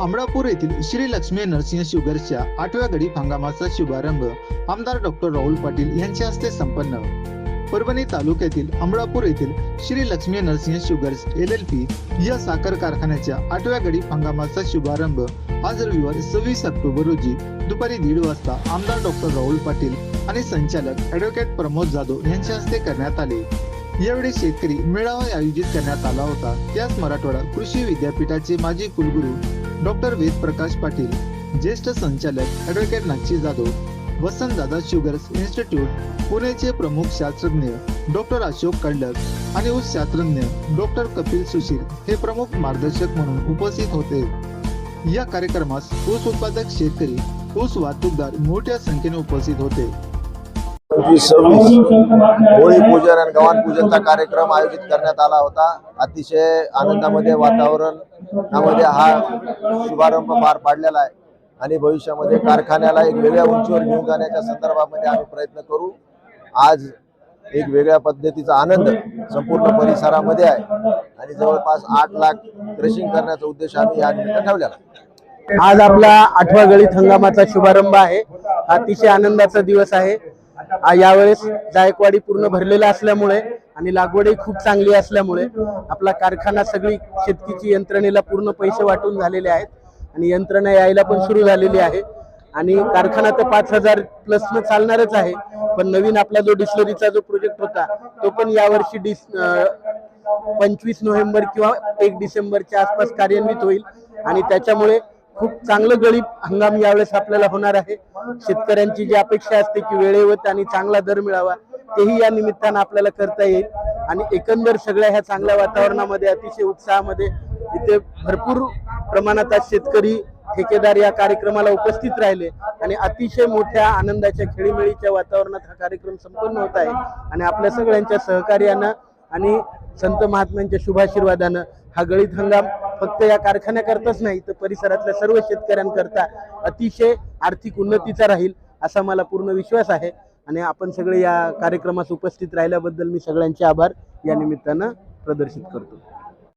अमरापूर येथील श्री लक्ष्मी नरसिंह शुगर्सच्या आठव्या गडीप हंगामाचा शुभारंभ आमदार डॉक्टर राहुल पाटील यांच्या हस्ते संपन्न. परभणी तालुक्यातील अमरापूर येथील Shri Lakshmi Narsinh sugars L L P या साखर कारखान्याच्या आठव्या गडीप हंगामाचा शुभारंभ आज रविवार सव्वीस ऑक्टोबर रोजी दुपारी दीड वाजता आमदार डॉक्टर राहुल पाटील आणि संचालक ॲडव्होकेट प्रमोद जाधव यांच्या हस्ते करण्यात आले. यावेळी शेतकरी मेळावा आयोजित करण्यात आला होता. त्याच मराठवाडा कृषी विद्यापीठाचे माजी कुलगुरू डॉक्टर वेद प्रकाश पाटील ज्येष्ठ संचालक ॲडव्होकेट नागची जाधव वसंतदादा शुगर्स इन्स्टिट्यूट पुणेचे प्रमुख शास्त्रज्ञ डॉक्टर अशोक कडलक आणि ऊस शास्त्रज्ञ डॉक्टर कपिल सुशील हे प्रमुख मार्गदर्शक म्हणून उपस्थित होते. या कार्यक्रमास ऊस उत्पादक शेतकरी ऊस वाहतूकदार मोठ्या संख्येने उपस्थित होते. पंचवीस सव्वीस होळी पूजन आणि गव्हाण पूजनचा कार्यक्रम आयोजित करण्यात आला होता. अतिशय आनंदामध्ये वातावरणामध्ये हा शुभारंभ पार पाडलेला आहे. आणि भविष्यामध्ये कारखान्याला एक वेगळ्या उंचीवर घेऊन जाण्याच्या संदर्भामध्ये आम्ही प्रयत्न करू. आज एक वेगळ्या पद्धतीचा आनंद संपूर्ण परिसरामध्ये आहे. आणि जवळपास आठ लाख क्रशिंग करण्याचा उद्देश आम्ही या निमित्त ठेवलेला आहे. आज आपला आठवा गळीत हंगामाचा शुभारंभ आहे. हा अतिशय आनंदाचा दिवस आहे. यावेळेस जायकवाडी पूर्ण भरलेला असल्यामुळे आणि लागवडही खूप चांगली असल्यामुळे आपला कारखाना सगळी शेतकीची यंत्रणेला पूर्ण पैसे वाटून झालेले आहेत आणि यंत्रणा यायला पण सुरू झालेली आहे. आणि कारखाना तर पाच हजार प्लस न चालणारच आहे पण नवीन आपला जो डिस्लरीचा जो प्रोजेक्ट होता तो पण यावर्षी डिस पंचवीस नोव्हेंबर किंवा एक डिसेंबरच्या आसपास कार्यान्वित होईल. आणि त्याच्यामुळे खूप चांगलं गळीत हंगाम यावेळेस आपल्याला होणार आहे. शेतकऱ्यांची जी अपेक्षा असते की वेळेवर आणि चांगला दर मिळावा तेही या निमित्तानं आपल्याला करता येईल. आणि एकंदर सगळ्या ह्या चांगल्या वातावरणामध्ये अतिशय उत्साहामध्ये इथे भरपूर प्रमाणात आज शेतकरी ठेकेदार या कार्यक्रमाला उपस्थित राहिले. आणि अतिशय मोठ्या आनंदाच्या खेळीमेळीच्या वातावरणात हा कार्यक्रम संपन्न होत आहे. आणि आपल्या सगळ्यांच्या सहकार्यानं आणि संत महात्म्यांच्या शुभाशीर्वादानं हा गळीत हंगाम फक्त या कारखान्याकरताच नाही तर परिसरातल्या सर्व शेतकऱ्यांकरता अतिशय आर्थिक उन्नतीचा राहील असा मला पूर्ण विश्वास आहे. आणि आपण सगळे या कार्यक्रमास उपस्थित राहिल्याबद्दल मी सगळ्यांचे आभार. या निमित्तानं प्रदर्शित करतो.